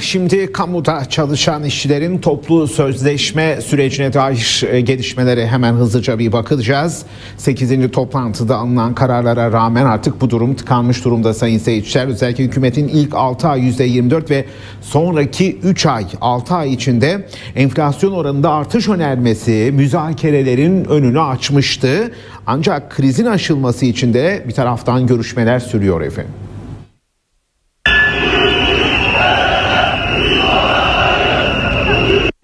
Şimdi kamuda çalışan işçilerin toplu sözleşme sürecine dair e, gelişmelere hemen hızlıca bir bakacağız. 8. toplantıda alınan kararlara rağmen artık bu durum tıkanmış durumda sayın seyirciler. Özellikle hükümetin ilk 6 ay %24 ve sonraki 3 ay 6 ay içinde enflasyon oranında artış önermesi müzakerelerin önünü açmıştı. Ancak krizin aşılması için de bir taraftan görüşmeler sürüyor efendim.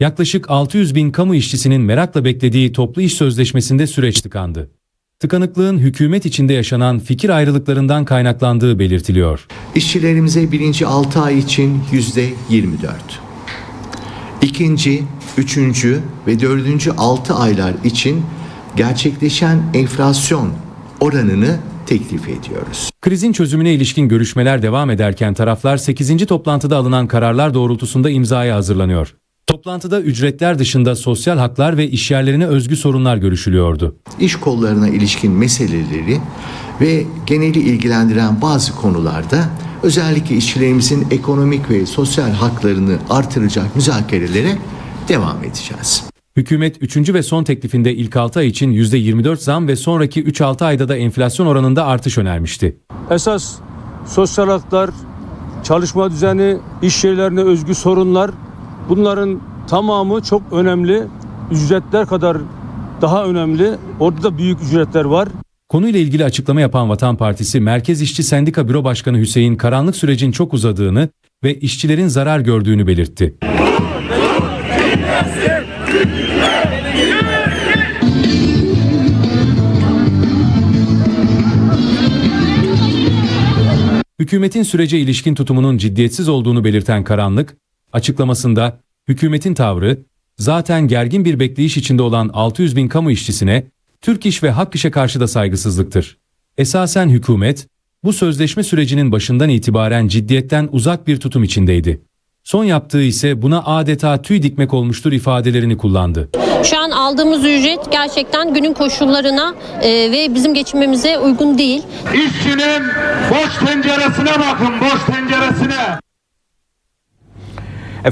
Yaklaşık 600 bin kamu işçisinin merakla beklediği toplu iş sözleşmesinde süreç tıkandı. Tıkanıklığın hükümet içinde yaşanan fikir ayrılıklarından kaynaklandığı belirtiliyor. İşçilerimize birinci 6 ay için yüzde 24. İkinci, üçüncü ve dördüncü 6 aylar için gerçekleşen enflasyon oranını teklif ediyoruz. Krizin çözümüne ilişkin görüşmeler devam ederken taraflar 8. toplantıda alınan kararlar doğrultusunda imzaya hazırlanıyor. Toplantıda ücretler dışında sosyal haklar ve işyerlerine özgü sorunlar görüşülüyordu. İş kollarına ilişkin meseleleri ve geneli ilgilendiren bazı konularda özellikle işçilerimizin ekonomik ve sosyal haklarını artıracak müzakerelere devam edeceğiz. Hükümet 3. ve son teklifinde ilk 6 ay için %24 zam ve sonraki 3-6 ayda da enflasyon oranında artış önermişti. Esas sosyal haklar, çalışma düzeni, iş yerlerine özgü sorunlar bunların tamamı çok önemli. Ücretler kadar daha önemli. Orada da büyük ücretler var. Konuyla ilgili açıklama yapan Vatan Partisi Merkez İşçi Sendika Büro Başkanı Hüseyin karanlık sürecin çok uzadığını ve işçilerin zarar gördüğünü belirtti. Hükümetin sürece ilişkin tutumunun ciddiyetsiz olduğunu belirten Karanlık, açıklamasında hükümetin tavrı zaten gergin bir bekleyiş içinde olan 600 bin kamu işçisine Türk İş ve Hak İş'e karşı da saygısızlıktır. Esasen hükümet bu sözleşme sürecinin başından itibaren ciddiyetten uzak bir tutum içindeydi. Son yaptığı ise buna adeta tüy dikmek olmuştur ifadelerini kullandı. Şu an aldığımız ücret gerçekten günün koşullarına e, ve bizim geçimimize uygun değil. İşçinin boş tenceresine bakın, boş tenceresine.